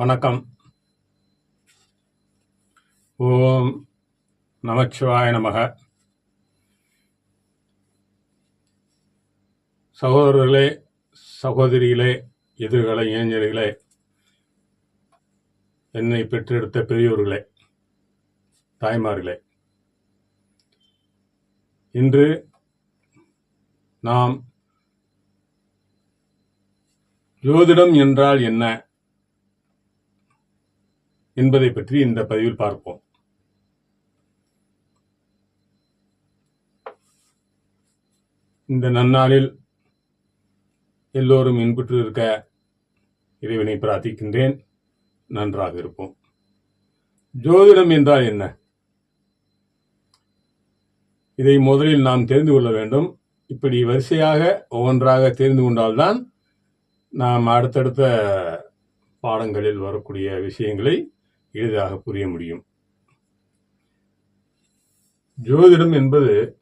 வணக்கம். ஓம் நமச்சிவாய நமக. சகோதரர்களே சகோதரிகளே எதிர்கால இளைஞர்களே என்னை பெற்றெடுத்த பெரியோர்களே தாய்மார்களே. இன்று நாம் ஜோதிடம் என்றால் என்ன? என்பதை பற்றி இந்த பதிவில் பார்ப்போம். இந்த நன்னாளில் எல்லோரும் இன்புற்று இருக்க இறைவனை பிரார்த்திக்கின்றேன். நன்றாக இருப்போம். ஜோதிடம் என்றால் என்ன? இதை முதலில் நாம் தெரிந்து கொள்ள வேண்டும். இப்படி வரிசையாக ஒவ்வொன்றாக தெரிந்து கொண்டால்தான் நாம் அடுத்தடுத்த பாடங்களில் வரக்கூடிய விஷயங்களை எளிதாக புரிய முடியும். ஜோதிடம் என்பது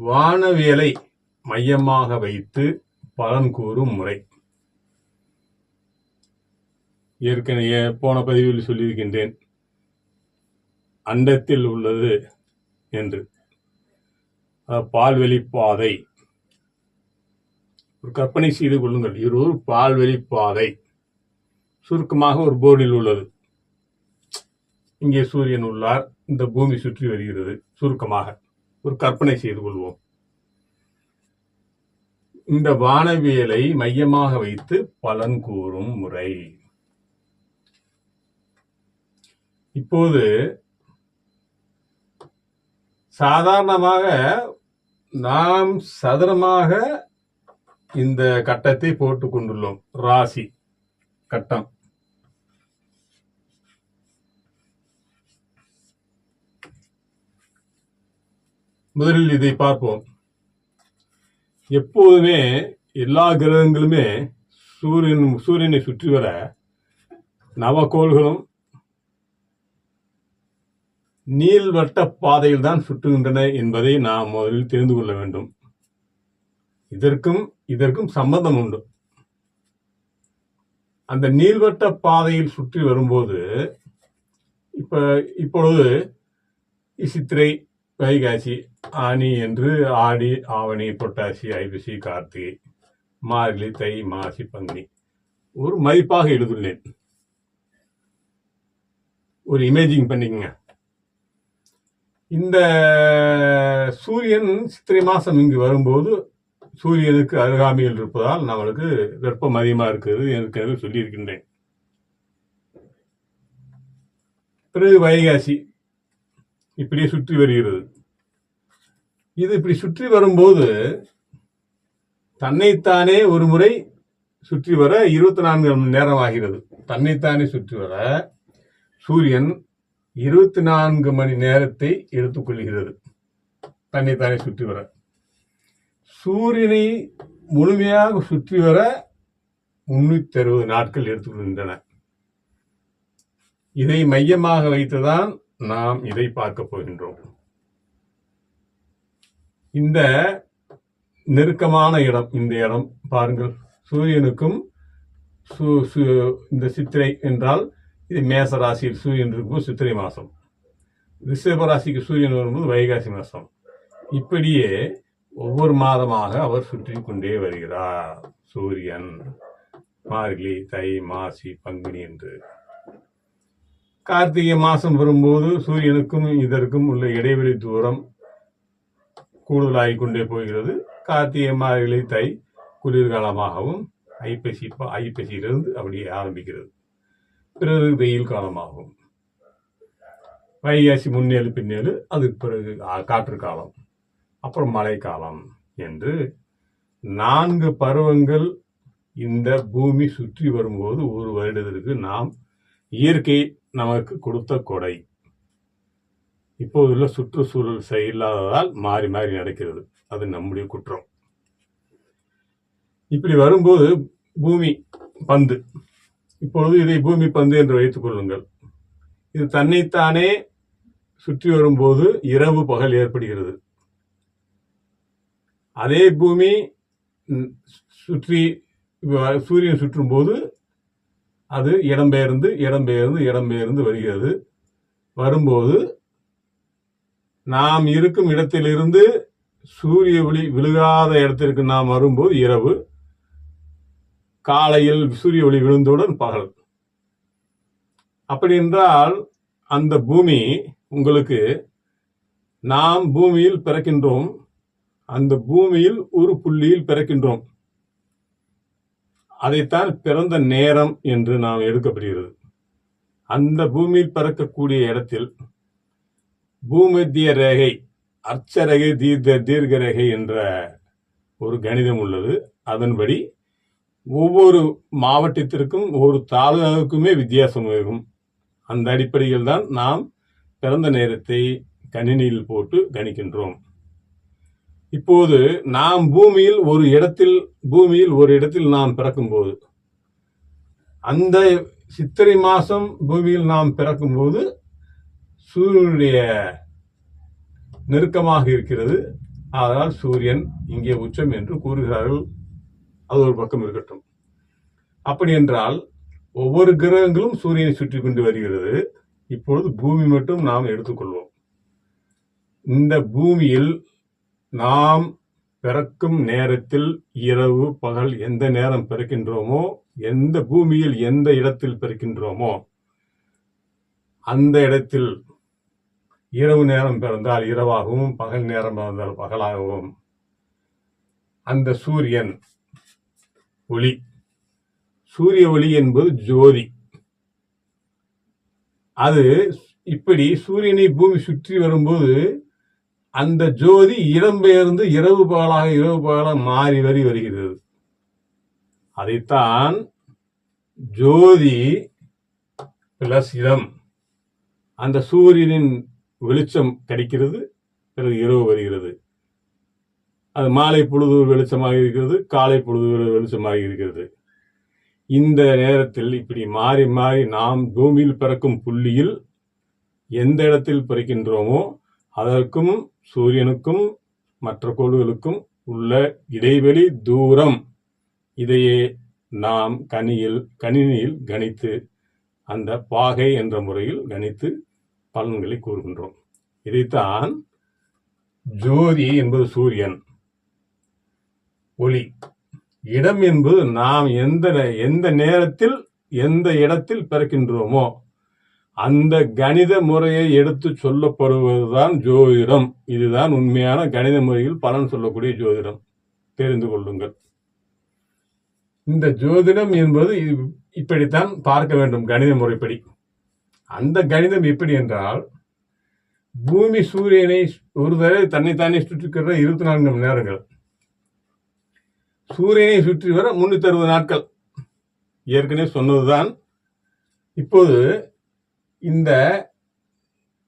வானவியலை மையமாக வைத்து பலன் கூறும் முறை. ஏற்கனவே போன பதிவில் சொல்லியிருக்கின்றேன் அண்டத்தில் உள்ளது என்று. பால்வெளிப்பாதை. ஒரு கற்பனை செய்து கொள்ளுங்கள் இருவர் பால்வெளிப்பாதை. பாதை சுருக்கமாக ஒரு போர்டில் உள்ளது. இங்கே சூரியன் உள்ளார். இந்த பூமி சுற்றி வருகிறது. சுருக்கமாக ஒரு கற்பனை செய்து கொள்வோம். இந்த வானவியலை மையமாக வைத்து பலன் கூறும் முறை. இப்போது சாதாரணமாக நாம் சதுரமாக இந்த கட்டத்தை போட்டுக் கொண்டுள்ளோம் ராசி. கட்டம். முதலில் இதை பார்ப்போம். எப்போதுமே எல்லா கிரகங்களுமே சூரியன் சூரியனை சுற்றி வர நவக்கோள்களும் நீள்வட்ட பாதையில் தான் சுற்றுகின்றன என்பதை நாம் முதலில் தெரிந்து கொள்ள வேண்டும். இதற்கும் இதற்கும் சம்பந்தம் உண்டு. அந்த நீள்வட்ட பாதையில் சுற்றி வரும்போது இப்ப இப்பொழுது சித்திரை வைகாசி ஆனி என்று ஆடி ஆவணி பொட்டாசி ஐபிசி கார்த்திகை மார்கழி தை மாசி பங்குனி. ஒரு மதிப்பாக எழுதுள்ளேன். ஒரு இமேஜிங் பண்ணிக்கங்க. இந்த சூரியன் சித்திரை மாதம் இங்கு வரும்போது சூரியனுக்கு அருகாமையில் இருப்பதால் நம்மளுக்கு வெப்பம் அதிகமாக இருக்குது ஏற்கனவே சொல்லியிருக்கின்றேன். பிறகு வைகாசி இப்படியே சுற்றி வருகிறது. இது இப்படி சுற்றி வரும்போது தன்னைத்தானே ஒரு முறை சுற்றி வர இருபத்தி நான்கு மணி நேரம் ஆகிறது தன்னைத்தானே சுற்றி வர சூரியன் இருபத்தி நான்கு மணி நேரத்தை எடுத்துக்கொள்கிறது. தன்னைத்தானே சுற்றி வர. சூரியனை முழுமையாக சுற்றி வர முன்னூத்தி அறுபது நாட்கள் எடுத்துக்கொள்கின்றன இதை மையமாக வைத்துதான் நாம் இதை பார்க்க போகின்றோம். இந்த நெருக்கமான இடம் இந்த இடம் பாருங்கள். சூரியனுக்கும் இந்த சித்திரை என்றால் இது மேச ராசியில் சூரியன் இருக்கும்போது சித்திரை மாசம் ரிஷப ராசிக்கு சூரியன் வரும்போது வைகாசி மாசம் இப்படியே ஒவ்வொரு மாதமாக அவர் சுற்றி கொண்டே வருகிறார். சூரியன் மார்கழி தை மாசி பங்குனி என்று. கார்த்திகை மாசம் வரும்போது சூரியனுக்கும் இதற்கும் உள்ள இடைவெளி தூரம் கூடுதலாகிக் கொண்டே போகிறது. கார்த்திகை மார்கழி தை குளிர்காலமாகவும் ஐப்பசி ஐப்பசியிலிருந்து அப்படியே ஆரம்பிக்கிறது. பிறகு வெயில் காலமாகும். வைகாசி முன்னேழு பின்னேழு அதுக்கு பிறகு காற்று காலம். அப்புறம் மழைக்காலம் என்று நான்கு பருவங்கள் இந்த பூமி சுற்றி வரும்போது ஒரு வருடத்திற்கு நாம் இயற்கை நமக்கு கொடுத்த கொடை. இப்போதுள்ள சுற்றுச்சூழல் சரியில்லாததால் மாறி மாறி நடக்கிறது. அது நம்முடைய குற்றம். இப்படி வரும்போது பூமி பந்து. இப்பொழுது இதை பூமி பந்து என்று வைத்துக் கொள்ளுங்கள். இது தன்னைத்தானே சுற்றி வரும்போது இரவு பகல் ஏற்படுகிறது. அதே பூமி சுற்றி சூரியன் சுற்றும்போது அது இடம்பெயர்ந்து இடம்பெயர்ந்து இடம்பெயர்ந்து வருகிறது. வரும்போது நாம் இருக்கும் இடத்திலிருந்து சூரிய ஒளி விழுகாத இடத்திற்கு நாம் வரும்போது இரவு காலையில் சூரிய ஒளி விழுந்தவுடன் பகல். அப்படி என்றால் அந்த பூமி உங்களுக்கு நாம் பூமியில் பிறக்கின்றோம் அந்த பூமியில் ஒரு புள்ளியில் பிறக்கின்றோம். அதைத்தான் பிறந்த நேரம் என்று நாம் எடுக்கப்படுகிறது. அந்த பூமியில் பிறக்கக்கூடிய இடத்தில் பூமத்திய ரேகை அர்ச்சரேகை தீர்த்த தீர்க்க ரேகை என்ற ஒரு கணிதம் உள்ளது. அதன்படி ஒவ்வொரு மாவட்டத்திற்கும் ஒவ்வொரு தாலுகாவுக்குமே வித்தியாசம் இருக்கும். அந்த அடிப்படையில் தான் நாம் பிறந்த நேரத்தை கணினியில் போட்டு கணிக்கின்றோம். இப்போது நாம் பூமியில் ஒரு இடத்தில் பூமியில் ஒரு இடத்தில் நாம் பிறக்கும்போது அந்த சித்திரை மாதம் பூமியில் நாம் பிறக்கும்போது சூரியனுடைய நெருக்கமாக இருக்கிறது. அதனால் சூரியன் இங்கே உச்சம் என்று கூறுகிறார்கள். அது ஒரு பக்கம் இருக்கட்டும். அப்படி என்றால் ஒவ்வொரு கிரகங்களும் சூரியனை சுற்றி கொண்டு வருகிறது. இப்பொழுது பூமி மட்டும் நாம் எடுத்துக்கொள்வோம். இந்த பூமியில் நாம் பிறக்கும் நேரத்தில் இரவு பகல் எந்த நேரம் பிறக்கின்றோமோ எந்த பூமியில் எந்த இடத்தில் பிறக்கின்றோமோ அந்த இடத்தில் இரவு நேரம் பிறந்தால் இரவாகவும் பகல் நேரம் பிறந்தால் பகலாகவும் அந்த சூரியன் ஒளி. சூரிய ஒளி என்பது ஜோதி. அது இப்படி சூரியனை பூமி சுற்றி வரும்போது அந்த ஜோதி இடம்பெயர்ந்து இரவு பகலாக இரவு பகலாக மாறி வரி வருகிறது. அதைத்தான் ஜோதி பிளஸ் இடம். அந்த சூரியனின் வெளிச்சம் கிடைக்கிறது பிறகு இரவு வருகிறது. அது மாலை பொழுது வெளிச்சமாக இருக்கிறது காலை பொழுது வெளிச்சமாக இருக்கிறது. இந்த நேரத்தில் இப்படி மாறி மாறி நாம் பூமியில் பிறக்கும் புள்ளியில் எந்த இடத்தில் பிறக்கின்றோமோ அதற்கும் சூரியனுக்கும் மற்ற கோள்களுக்கும் உள்ள இடைவெளி தூரம். இதையே நாம் கனியில் கணினியில் கணித்து அந்த பாகை என்ற முறையில் கணித்து பலன்களை கூறுகின்றோம். இதைத்தான் ஜோதி என்பது சூரியன். ஒளி. இடம் என்பது நாம் எந்த எந்த நேரத்தில் எந்த இடத்தில் பிறக்கின்றோமோ அந்த கணித முறையை எடுத்து சொல்லப்படுவதுதான் ஜோதிடம். இதுதான் உண்மையான கணித முறையில் பலன் சொல்லக்கூடிய ஜோதிடம். தெரிந்து கொள்ளுங்கள். இந்த ஜோதிடம் என்பது இப்படித்தான் பார்க்க வேண்டும் கணித முறைப்படி. அந்த கணிதம் எப்படி என்றால் பூமி சூரியனை ஒரு தடவை தன்னைத்தானே சுற்றிக்கிற இருபத்தி நான்கு மணி நேரங்கள். சூரியனை சுற்றி வர முன்னூத்தி அறுபது நாட்கள். ஏற்கனவே சொன்னதுதான். இப்போது இந்த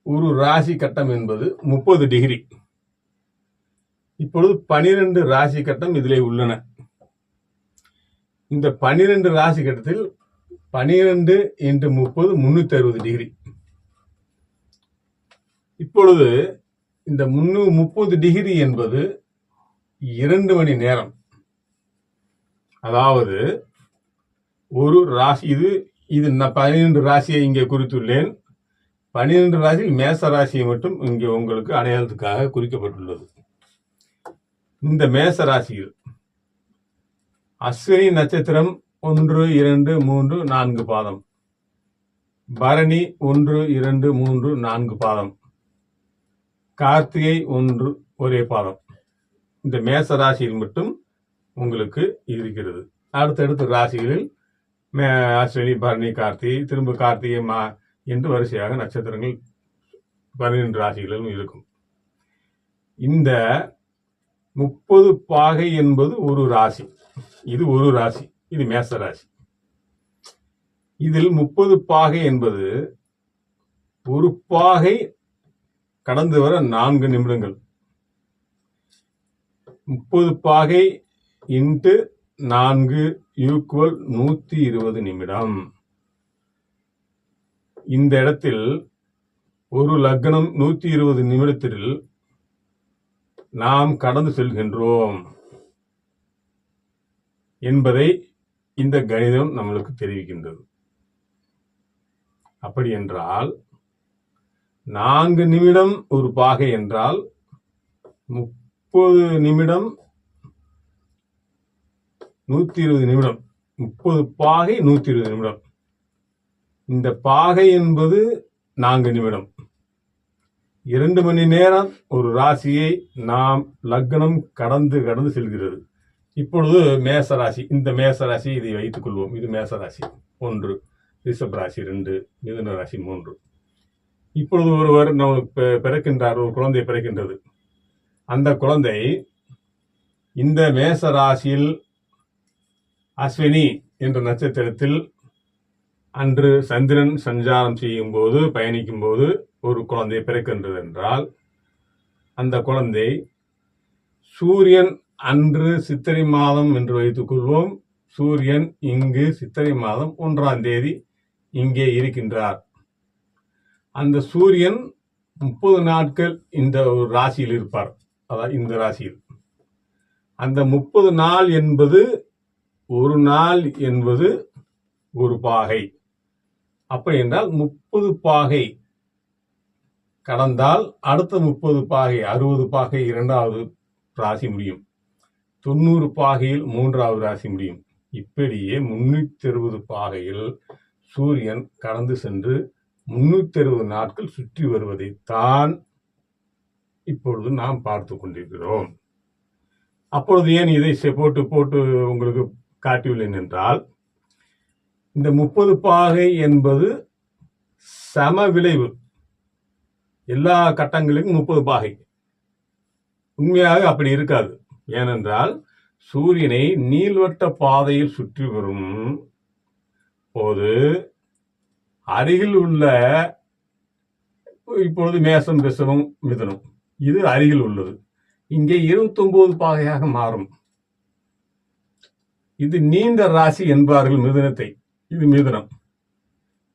ஒரு ராசி கட்டம் என்பது முப்பது டிகிரி. இப்பொழுது பனிரெண்டு ராசி கட்டம் இதிலே உள்ளன. இந்த பனிரெண்டு ராசி கட்டத்தில் பனிரெண்டு இன்று முப்பது முன்னூத்தி அறுபது டிகிரி. இப்பொழுது இந்த முன்னூ முப்பது டிகிரி என்பது இரண்டு மணி நேரம். அதாவது ஒரு ராசி இது இது நான் பன்னிரண்டு ராசியை இங்கே குறித்துள்ளேன். பன்னிரெண்டு ராசியில் மேச ராசியை மட்டும் இங்கே உங்களுக்கு அடையாளத்துக்காக குறிக்கப்பட்டுள்ளது. இந்த மேச ராசியில் அஸ்வினி நட்சத்திரம் ஒன்று இரண்டு மூன்று நான்கு பாதம். பரணி ஒன்று இரண்டு மூன்று நான்கு பாதம். கார்த்திகை ஒன்று ஒரே பாதம். இந்த மேச ராசியில் மட்டும் உங்களுக்கு இருக்கிறது. அடுத்தடுத்த ராசிகளில் அஸ்வினி பரணி கார்த்திகை திரும்ப கார்த்திகை மா. என்று வரிசையாக நட்சத்திரங்கள் பன்னிரண்டு ராசிகளிலும் இருக்கும். இந்த முப்பது பாகை என்பது ஒரு ராசி. இது ஒரு ராசி. இது மேச ராசி. இதில் முப்பது பாகை என்பது ஒரு பாகை கடந்து வர நான்கு நிமிடங்கள். முப்பது பாகை இன்ட்டு நான்கு ஈக்குவல் நூத்தி இருபது நிமிடம். இந்த இடத்தில் ஒரு லக்னம் நூத்தி இருபது நிமிடத்தில் நாம் கடந்து செல்கின்றோம் என்பதை இந்த கணிதம் நம்மளுக்கு தெரிவிக்கின்றது. அப்படி என்றால் நான்கு நிமிடம் ஒரு பாகை என்றால் முப்பது நிமிடம் நூற்றி இருபது நிமிடம். முப்பது பாகை நூற்றி இருபது நிமிடம். இந்த பாகை என்பது நான்கு நிமிடம். இரண்டு மணி நேரம் ஒரு ராசியை நாம் லக்னம் கடந்து கடந்து செல்கிறது. இப்பொழுது மேச ராசி இந்த மேச ராசி இதை வைத்துக் கொள்வோம். இது மேச ராசி ஒன்று ரிஷப் ராசி ரெண்டு மிதுன ராசி மூன்று. இப்பொழுது ஒருவர் நமக்கு பிறக்கின்றார் ஒரு குழந்தை பிறக்கின்றது. அந்த குழந்தை இந்த மேச ராசியில் அஸ்வினி என்ற நட்சத்திரத்தில் அன்று சந்திரன் சஞ்சாரம் செய்யும் போது பயணிக்கும் போது ஒரு குழந்தை பிறக்கின்றது என்றால் அந்த குழந்தை சூரியன் அன்று சித்திரை மாதம் என்று வைத்துக் கொள்வோம். சூரியன் இங்கு சித்திரை மாதம் ஒன்றாம் தேதி இங்கே இருக்கின்றார். அந்த சூரியன் முப்பது நாட்கள் இந்த ஒரு ராசியில் இருப்பார். அதாவது இந்த ராசியில். அந்த முப்பது நாள் என்பது ஒரு நாள் என்பது ஒரு பாகை. அப்படி என்றால் முப்பது பாகை கடந்தால் அடுத்த முப்பது பாகை அறுபது பாகை இரண்டாவது ராசி முடியும். தொண்ணூறு பாகையில் மூன்றாவது ராசி முடியும். இப்படியே முன்னூத்தி அறுபது பாகையில் சூரியன் கடந்து சென்று முன்னூத்தி அறுபது நாட்கள் சுற்றி வருவதைத்தான் இப்பொழுது நாம் பார்த்து கொண்டிருக்கிறோம். அப்பொழுது ஏன் இதை போட்டு போட்டு உங்களுக்கு காட்டியுள்ளேன் என்றால் இந்த முப்பது பாகை என்பது சம விளைவு. எல்லா கட்டங்களுக்கும் முப்பது பாகை. உண்மையாக அப்படி இருக்காது. ஏனென்றால் சூரியனை நீள்வட்ட பாதையில் சுற்றி வரும் போது அருகில் உள்ள இப்பொழுது மேசம் ரிசவம் மிதனம். இது அருகில் உள்ளது. இங்கே 29 பாகையாக மாறும். இது நீண்ட ராசி என்பார்கள் மிதுனத்தை. இது மிதுனம்.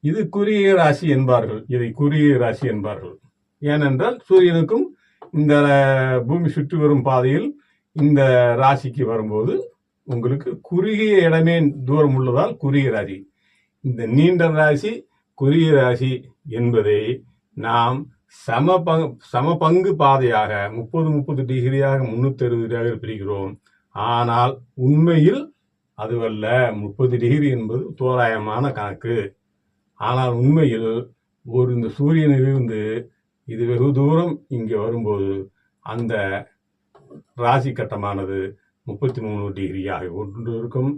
இது குறுகிய ராசி என்பார்கள். இதை குறுகிய ராசி என்பார்கள். ஏனென்றால் சூரியனுக்கும் இந்த பூமி சுற்றி வரும் பாதையில் இந்த ராசிக்கு வரும்போது உங்களுக்கு குறுகிய இடமே தூரம் உள்ளதால் குறுகிய ராசி. இந்த நீண்ட ராசி குறுகிய ராசி என்பதை நாம் சம பங்கு சம பங்கு பாதையாக முப்பது முப்பது டிகிரியாக முன்னூத்தி அறுபது டிகிரியாக பிரிக்கிறோம். ஆனால் உண்மையில் அதுவல்ல முப்பது டிகிரி என்பது தோராயமான கணக்கு. ஆனால் உண்மையில் ஒரு இந்த சூரியனிலிருந்து இது வெகு தூரம் இங்கே வரும்போது அந்த ராசி கட்டமானது முப்பத்தி மூணு டிகிரியாக ஒன்று இருக்கும்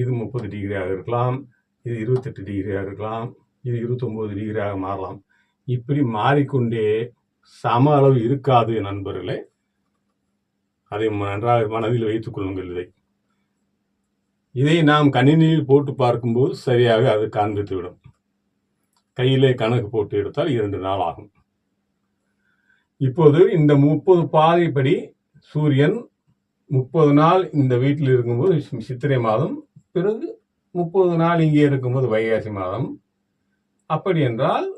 இது முப்பது டிகிரியாக இருக்கலாம் இது இருபத்தெட்டு டிகிரியாக இருக்கலாம் இது இருபத்தொம்போது டிகிரியாக மாறலாம். இப்படி மாறிக்கொண்டே சம அளவு இருக்காது நண்பர்களே. அதை நன்றாக மனதில் வைத்துக் கொள்ளுங்கள் இதை. இதை நாம் கணினியில் போட்டு பார்க்கும்போது சரியாக அது காண்பித்துவிடும். கையிலே கணக்கு போட்டு எடுத்தால் இரண்டு நாள் ஆகும். இப்போது இந்த முப்பது பாதைப்படி சூரியன் முப்பது நாள் இந்த வீட்டில் இருக்கும்போது சித்திரை மாதம் பிறகு முப்பது நாள் இங்கே இருக்கும்போது வைகாசி மாதம். அப்படி என்றால்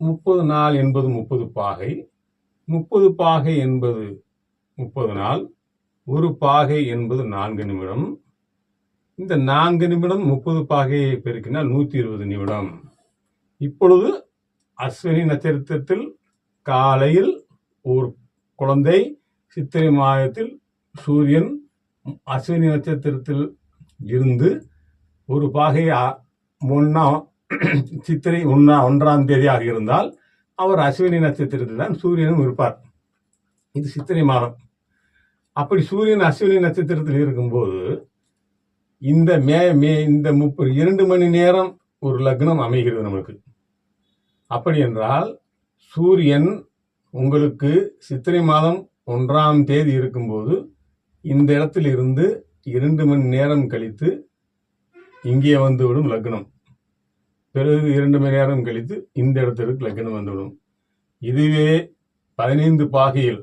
முப்பது நாள் என்பது முப்பது பாகை முப்பது பாகை என்பது முப்பது நாள் ஒரு பாகை என்பது நான்கு நிமிடம். இந்த நான்கு நிமிடம் முப்பது பாகையை பெருக்கினால் நூத்தி இருபது நிமிடம். இப்பொழுது அஸ்வினி நட்சத்திரத்தில் காலையில் ஒரு குழந்தை சித்திரை மாதத்தில் சூரியன் அஸ்வினி நட்சத்திரத்தில் இருந்து ஒரு பாகை அ- ஒன்னா சித்திரை ஒன்னா ஒன்றாம் தேதியாக இருந்தால் அவர் அஸ்வினி நட்சத்திரத்தில் தான் சூரியனும் இருப்பார். இது சித்திரை மாதம். அப்படி சூரியன் அஸ்வினி நட்சத்திரத்தில் இருக்கும்போது இந்த மே மே இந்த முப்பது இரண்டு மணி நேரம் ஒரு லக்னம் அமைகிறது நமக்கு அப்படி என்றால் சூரியன் உங்களுக்கு சித்திரை மாதம் ஒன்றாம் தேதி இருக்கும்போது இந்த இடத்தில் இருந்து இரண்டு மணி நேரம் கழித்து இங்கே வந்துவிடும் லக்னம். பிறகு இரண்டு மணி நேரம் கழித்து இந்த இடத்திற்கு லக்னம் வந்துவிடும். இதுவே பதினைந்து பாகையில்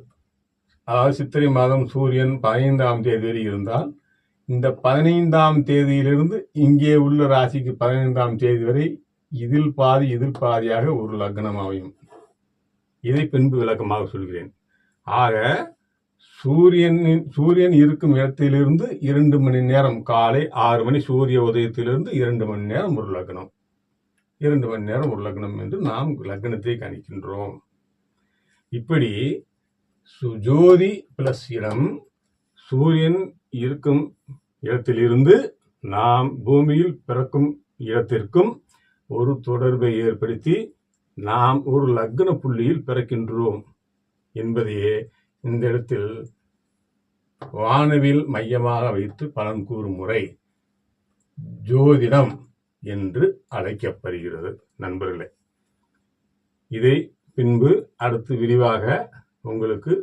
அதாவது சித்திரை மாதம் சூரியன் பதினைந்தாம் தேதி வரை இருந்தால் இந்த பதினைந்தாம் தேதியிலிருந்து இங்கே உள்ள ராசிக்கு பதினைந்தாம் தேதி வரை இதில் பாதி இதில் பாதியாக ஒரு லக்னம் அமையும் இதை பின்பு விளக்கமாக சொல்கிறேன். ஆக சூரியனின் சூரியன் இருக்கும் இடத்திலிருந்து இரண்டு மணி நேரம் காலை ஆறு மணி சூரிய உதயத்திலிருந்து இரண்டு மணி நேரம் ஒரு லக்னம். இரண்டு மணி நேரம் ஒரு லக்னம் என்று நாம் லக்னத்தை கணிக்கின்றோம். இப்படி சுஜோதி பிளஸ் இடம் சூரியன் இருக்கும் இடத்திலிருந்து நாம் பூமியில் பிறக்கும் இடத்திற்கும் ஒரு தொடர்பை ஏற்படுத்தி நாம் ஒரு லக்ன புள்ளியில் பிறக்கின்றோம் என்பதையே இந்த இடத்தில் வானவில் மையமாக வைத்து பலன் கூறும் முறை ஜோதிடம் என்று அழைக்கப்படுகிறது. நண்பர்களே இதை பின்பு அடுத்து விரிவாக உங்களுக்கு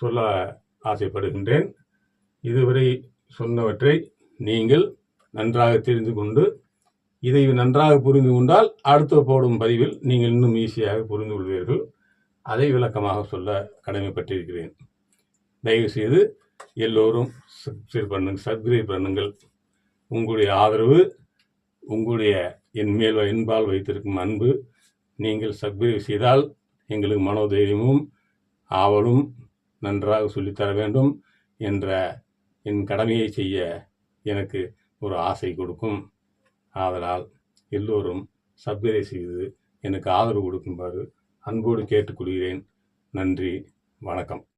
சொல்ல ஆசைப்படுகின்றேன். இதுவரை சொன்னவற்றை நீங்கள் நன்றாக தெரிந்து கொண்டு இதை நன்றாக புரிந்து கொண்டால் அடுத்து போடும் பதிவில் நீங்கள் இன்னும் ஈஸியாக புரிந்து கொள்வீர்கள். அதை விளக்கமாக சொல்ல கடமைப்பட்டிருக்கிறேன். தயவுசெய்து எல்லோரும் சப்ஸ்கிரைப் பண்ணுங்கள் சப்ஸ்கிரைப் பண்ணுங்கள். உங்களுடைய ஆதரவு உங்களுடைய என் மேல் என்பால் வைத்திருக்கும் அன்பு நீங்கள் சப்ஸ்கிரைப் செய்தால் எங்களுக்கு மனோதைரியமும் ஆவலும் நன்றாக சொல்லித்தர வேண்டும் என்ற என் கடமையை செய்ய எனக்கு ஒரு ஆசை கொடுக்கும். ஆதலால் எல்லோரும் சப்ஸ்கிரைப் செய்து எனக்கு ஆதரவு கொடுக்குமாறு அன்போடு கேட்டுக்கொள்கிறேன். நன்றி வணக்கம்.